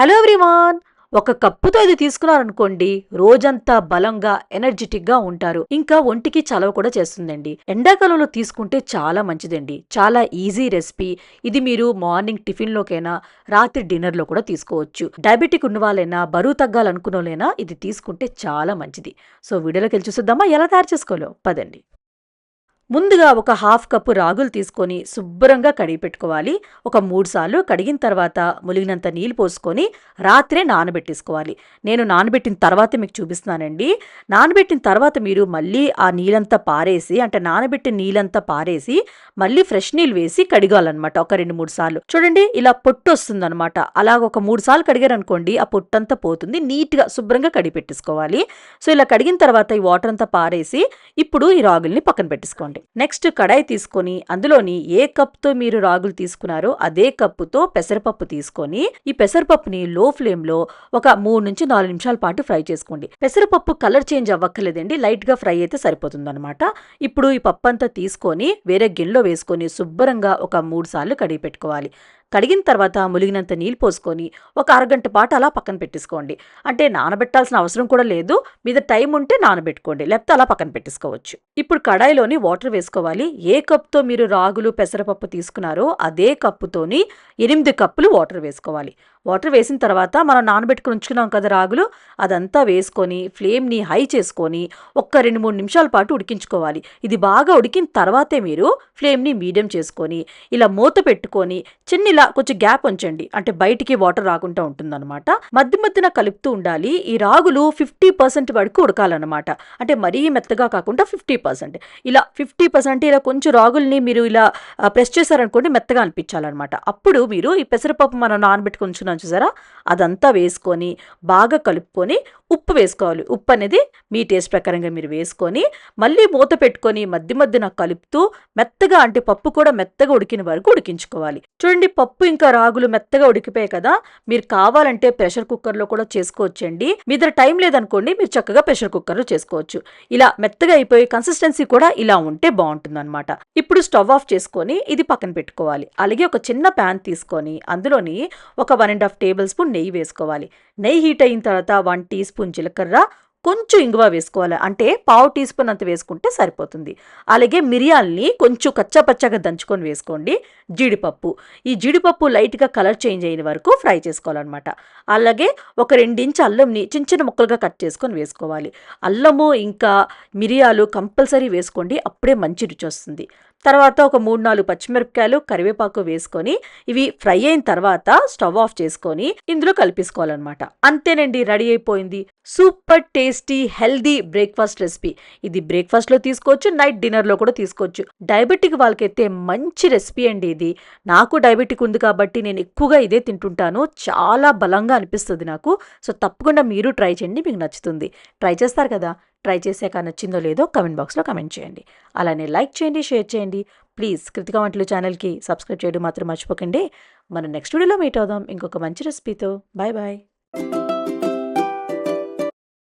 Hello everyone. ఒక కప్పుతో ఇది తీసుకున్నారనుకోండి రోజంతా బలంగా ఎనర్జెటిక్గా ఉంటారు. ఇంకా ఒంటికి చలవ కూడా చేస్తుందండి. ఎండాకాలంలో తీసుకుంటే చాలా మంచిదండి. చాలా ఈజీ రెసిపీ. ఇది మీరు మార్నింగ్ టిఫిన్ లోకైనా రాత్రి డిన్నర్లో కూడా తీసుకోవచ్చు. డయాబెటిక్ ఉన్న వాళ్ళైనా బరువు తగ్గాలనుకున్న వాళ్ళైనా ఇది తీసుకుంటే చాలా మంచిది. సో వీడియోలోకి వెళ్ళి చూసేద్దామా? ఎలా తయారు చేసుకోవాలో? పదండి. ముందుగా ఒక హాఫ్ కప్పు రాగులు తీసుకొని శుభ్రంగా కడిగి పెట్టుకోవాలి. ఒక మూడు సార్లు కడిగిన తర్వాత ములిగినంత నీళ్ళు పోసుకొని రాత్రే నానబెట్టేసుకోవాలి. నేను నానబెట్టిన తర్వాత మీకు చూపిస్తున్నానండి. నానబెట్టిన తర్వాత మీరు మళ్ళీ ఆ నీళ్ళంతా పారేసి అంటే నానబెట్టిన నీళ్ళంతా పారేసి మళ్ళీ ఫ్రెష్ నీళ్ళు వేసి కడిగాలన్నమాట ఒక రెండు మూడు సార్లు. చూడండి ఇలా పొట్టు వస్తుందన్నమాట. అలాగ ఒక మూడు సార్లు కడిగారనుకోండి ఆ పొట్టంతా పోతుంది. నీట్గా శుభ్రంగా కడిగి పెట్టేసుకోవాలి. సో ఇలా కడిగిన తర్వాత ఈ వాటర్ అంతా పారేసి ఇప్పుడు ఈ రాగుల్ని పక్కన పెట్టేసుకోండి. నెక్స్ట్ కడాయి తీసుకొని అందులోని ఏ కప్తో మీరు రాగులు తీసుకున్నారో అదే కప్పుతో పెసరపప్పు తీసుకొని ఈ పెసరపప్పుని లో ఫ్లేమ్లో ఒక మూడు నుంచి నాలుగు నిమిషాల పాటు ఫ్రై చేసుకోండి. పెసరపప్పు కలర్ చేంజ్ అవ్వక్కర్లేదండి లైట్గా ఫ్రై అయితే సరిపోతుంది ఇప్పుడు ఈ పప్పు అంతా తీసుకొని వేరే గిన్నెలో వేసుకొని శుభ్రంగా ఒక మూడు సార్లు కడిగి పెట్టుకోవాలి. కడిగిన తర్వాత ములిగినంత నీళ్ళు పోసుకొని ఒక అరగంట పాటు అలా పక్కన పెట్టేసుకోండి. అంటే నానబెట్టాల్సిన అవసరం కూడా లేదు. మీద టైం ఉంటే నానబెట్టుకోండి. లేకపోతే అలా పక్కన పెట్టేసుకోవచ్చు. ఇప్పుడు కడాయిలోని వాటర్ వేసుకోవాలి. ఏ కప్తో మీరు రాగులు పెసరపప్పు తీసుకున్నారో అదే కప్పుతోని ఎనిమిది కప్పులు వాటర్ వేసుకోవాలి. వాటర్ వేసిన తర్వాత మనం నానబెట్టుకుని ఉంచుకున్నాం కదా రాగులు అదంతా వేసుకొని ఫ్లేమ్ని హై చేసుకొని ఒక్క రెండు మూడు నిమిషాల పాటు ఉడికించుకోవాలి. ఇది బాగా ఉడికిన తర్వాతే మీరు ఫ్లేమ్ని మీడియం చేసుకొని ఇలా మూత పెట్టుకొని చిన్న ఇలా కొంచెం గ్యాప్ ఉంచండి. అంటే బయటికి వాటర్ రాకుండా ఉంటుందన్నమాట. మధ్య మధ్యన కలుపుతూ ఉండాలి. ఈ రాగులు ఫిఫ్టీ పర్సెంట్ వరకు ఉడకాలన్నమాట. అంటే మరీ మెత్తగా కాకుండా ఫిఫ్టీ పర్సెంట్. ఇలా ఫిఫ్టీ పర్సెంట్ ఇలా కొంచెం రాగుల్ని మీరు ఇలా ప్రెస్ చేశారనుకోండి మెత్తగా అనిపించాలన్నమాట. అప్పుడు మీరు ఈ పెసరపప్పు మనం నానబెట్టుకుని ఉంచున్నాం చూసారా? అదంతా వేసుకొని బాగా కలుపుకొని ఉప్పు వేసుకోవాలి. ఉప్పు అనేది మీ టేస్ట్ ప్రకారంగా మీరు వేసుకొని మళ్ళీ మూత పెట్టుకొని మధ్య మధ్యన కలుపుతూ మెత్తగా అంటే పప్పు కూడా మెత్తగా ఉడికిన వరకు ఉడికించుకోవాలి. చూడండి పప్పు ఇంకా రాగులు మెత్తగా ఉడికిపోయాయి కదా. మీరు కావాలంటే ప్రెషర్ కుక్కర్లో కూడా చేసుకోవచ్చండి. మీ దగ్గర టైం లేదనుకోండి మీరు చక్కగా ప్రెషర్ కుక్కర్లో చేసుకోవచ్చు. ఇలా మెత్తగా అయిపోయి కన్సిస్టెన్సీ కూడా ఇలా ఉంటే బాగుంటుంది ఇప్పుడు స్టవ్ ఆఫ్ చేసుకొని ఇది పక్కన పెట్టుకోవాలి. అలాగే ఒక చిన్న ప్యాన్ తీసుకొని అందులోని ఒక one and half tablespoon నెయ్యి వేసుకోవాలి. నెయ్యి హీట్ అయిన తర్వాత వన్ టీ స్పూన్ జీలకర్ర కొంచెం ఇంగువ వేసుకోవాలి. అంటే పావు టీ స్పూన్ అంత వేసుకుంటే సరిపోతుంది. అలాగే మిరియాల్ని కొంచెం కచ్చాపచ్చాగా దంచుకొని వేసుకోండి. జీడిపప్పు. ఈ జీడిపప్పు లైట్గా కలర్ చేంజ్ అయిన వరకు ఫ్రై చేసుకోవాలన్నమాట. అలాగే ఒక రెండించు అల్లంని చిన్న చిన్న ముక్కలుగా కట్ చేసుకొని వేసుకోవాలి. అల్లము ఇంకా మిరియాలు కంపల్సరీ వేసుకోండి. అప్పుడే మంచి రుచి వస్తుంది. తర్వాత ఒక మూడు నాలుగు పచ్చిమిరపకాయలు కరివేపాకు వేసుకొని ఇవి ఫ్రై అయిన తర్వాత స్టవ్ ఆఫ్ చేసుకొని ఇందులో కలిపేసుకోవాలన్నమాట. అంతేనండి రెడీ అయిపోయింది. Super taste healthy breakfast recipe. ఇది బ్రేక్ఫాస్ట్లో తీసుకోవచ్చు నైట్ డిన్నర్లో కూడా తీసుకోవచ్చు. డయాబెటిక్ వాళ్ళకైతే మంచి రెసిపీ అండి ఇది. నాకు డయాబెటిక్ ఉంది కాబట్టి నేను ఎక్కువగా ఇదే తింటుంటాను. చాలా బలంగా అనిపిస్తుంది నాకు. సో తప్పకుండా మీరు ట్రై చేయండి మీకు నచ్చుతుంది. ట్రై చేస్తారు కదా? ట్రై చేశాక నచ్చిందో లేదో కమెంట్ బాక్స్లో కమెంట్ చేయండి. అలానే లైక్ చేయండి షేర్ చేయండి. ప్లీజ్ కృతిక వంటలు ఛానల్కి సబ్స్క్రైబ్ చేయడం మాత్రం మర్చిపోకండి. మనం నెక్స్ట్ వీడియోలో మీట్ అవుదాం. ఇంకొక మంచి రెసిపీతో. Bye bye.